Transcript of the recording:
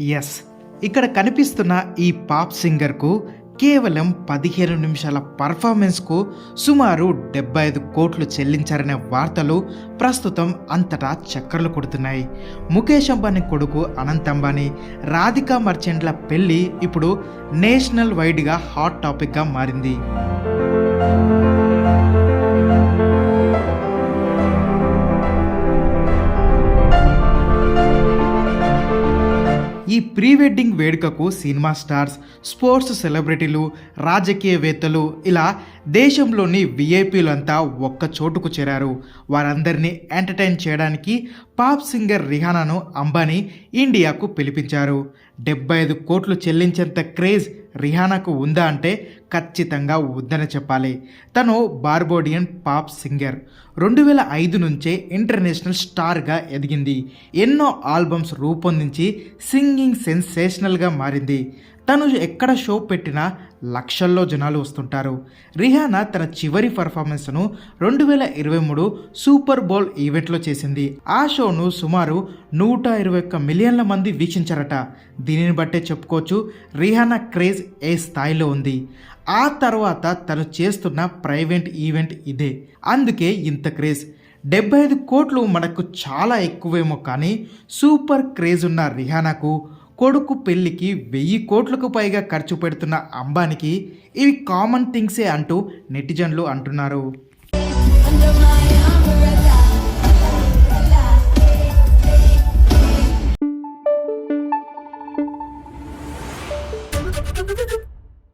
Yes ఇక్కడ కనిపిస్తున్న ఈ పాప్ సింగర్కు కేవలం పదిహేను నిమిషాల పర్ఫార్మెన్స్కు సుమారు డెబ్బై ఐదు కోట్లు చెల్లించారనే వార్తలు ప్రస్తుతం అంతటా చక్కర్లు కొడుతున్నాయి. ముఖేష్ అంబానీ కొడుకు అనంత్ అంబానీ రాధికా మర్చెంట్ల పెళ్ళి ఇప్పుడు నేషనల్ వైడ్గా హాట్ టాపిక్గా మారింది. ఈ ప్రీ వెడ్డింగ్ వేడుకకు సినిమా స్టార్స్ స్పోర్ట్స్ సెలబ్రిటీలు రాజకీయవేత్తలు ఇలా దేశంలోని విఐపీలంతా ఒక్క చోటుకు చేరారు. వారందరినీ ఎంటర్టైన్ చేయడానికి పాప్ సింగర్ రిహానాను అంబానీ ఇండియాకు పిలిపించారు. డెబ్బై ఐదు కోట్లు చెల్లించేంత క్రేజ్ రిహానాకు ఉందా అంటే ఖచ్చితంగా ఉందని చెప్పాలి. తను బార్బోడియన్ పాప్ సింగర్. రెండు వేల ఐదు నుంచే ఇంటర్నేషనల్ స్టార్గా ఎదిగింది. ఎన్నో ఆల్బమ్స్ రూపొందించి సింగింగ్ సెన్సేషనల్గా మారింది. తను ఎక్కడ షో పెట్టినా లక్షల్లో జనాలు వస్తుంటారు. రిహానా తన చివరి పర్ఫార్మెన్స్ను రెండు వేల ఇరవై మూడు సూపర్ బౌల్ ఈవెంట్లో చేసింది. ఆ షోను సుమారు నూట ఇరవై ఒక్క మిలియన్ల మంది వీక్షించారట. దీనిని బట్టే చెప్పుకోవచ్చు రిహానా క్రేజ్ ఏ స్థాయిలో ఉంది. ఆ తర్వాత తను చేస్తున్న ప్రైవేట్ ఈవెంట్ ఇదే. అందుకే ఇంత క్రేజ్. డెబ్బై ఐదు కోట్లు మనకు చాలా ఎక్కువేమో కానీ సూపర్ క్రేజ్ ఉన్న రిహానాకు కొడుకు పెళ్ళికి వెయ్యి కోట్లకు పైగా ఖర్చు పెడుతున్న అంబానికి ఇవి కామన్ థింగ్సే అంటూ నెటిజన్లు అంటున్నారు.